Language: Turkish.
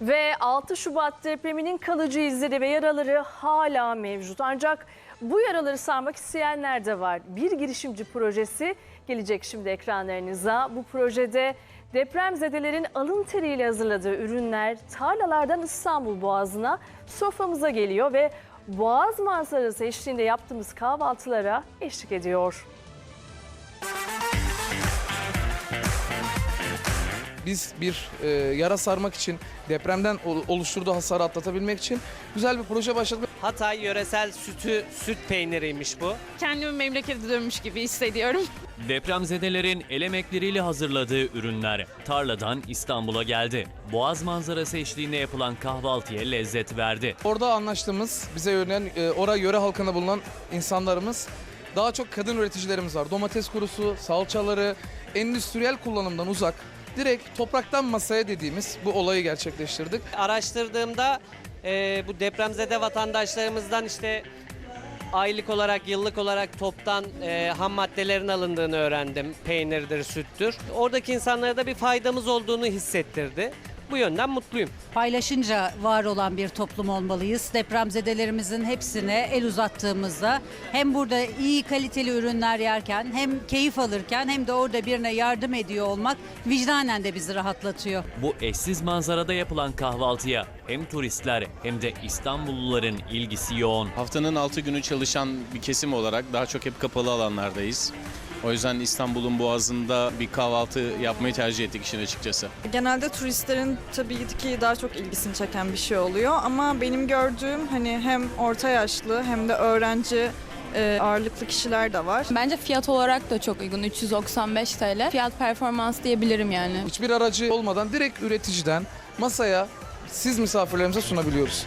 Ve 6 Şubat depreminin kalıcı izleri ve yaraları hala mevcut. Ancak bu yaraları sarmak isteyenler de var. Bir girişimci projesi gelecek şimdi ekranlarınıza. Bu projede depremzedelerin alın teriyle hazırladığı ürünler tarlalardan İstanbul Boğazı'na soframıza geliyor ve Boğaz manzarası eşliğinde yaptığımız kahvaltılara eşlik ediyor. Biz bir e, yara sarmak için, depremden ol- oluşturduğu hasarı atlatabilmek için güzel bir proje başladık. Hatay yöresel sütü süt peyniriymiş bu. kendimi memlekete dönmüş gibi hissediyorum. Depremzedelerin el emekleriyle hazırladığı ürünler tarladan İstanbul'a geldi. Boğaz manzarası eşliğinde yapılan kahvaltıya lezzet verdi. Orada anlaştığımız, bize yönelen, e, oraya yöre halkında bulunan insanlarımız, daha çok kadın üreticilerimiz var. Domates kurusu, salçaları, endüstriyel kullanımdan uzak, direkt topraktan masaya dediğimiz bu olayı gerçekleştirdik. Araştırdığımda e, bu depremzede vatandaşlarımızdan işte aylık olarak, yıllık olarak toptan e, ham maddelerin alındığını öğrendim. Peynirdir, süttür. Oradaki insanlara da bir faydamız olduğunu hissettirdi. Bu yönden mutluyum. paylaşınca var olan bir toplum olmalıyız. Depremzedelerimizin hepsine el uzattığımızda hem burada iyi kaliteli ürünler yerken hem keyif alırken hem de orada birine yardım ediyor olmak vicdanen de bizi rahatlatıyor. Bu eşsiz manzarada yapılan kahvaltıya hem turistler hem de İstanbulluların ilgisi yoğun. Haftanın 6 günü çalışan bir kesim olarak daha çok hep kapalı alanlardayız. O yüzden İstanbul'un boğazında bir kahvaltı yapmayı tercih ettik işin açıkçası. Genelde turistlerin tabii ki daha çok ilgisini çeken bir şey oluyor ama benim gördüğüm hani hem orta yaşlı hem de öğrenci e, ağırlıklı kişiler de var. Bence fiyat olarak da çok uygun 395 TL. Fiyat performans diyebilirim yani. Hiçbir aracı olmadan direkt üreticiden masaya siz misafirlerimize sunabiliyoruz.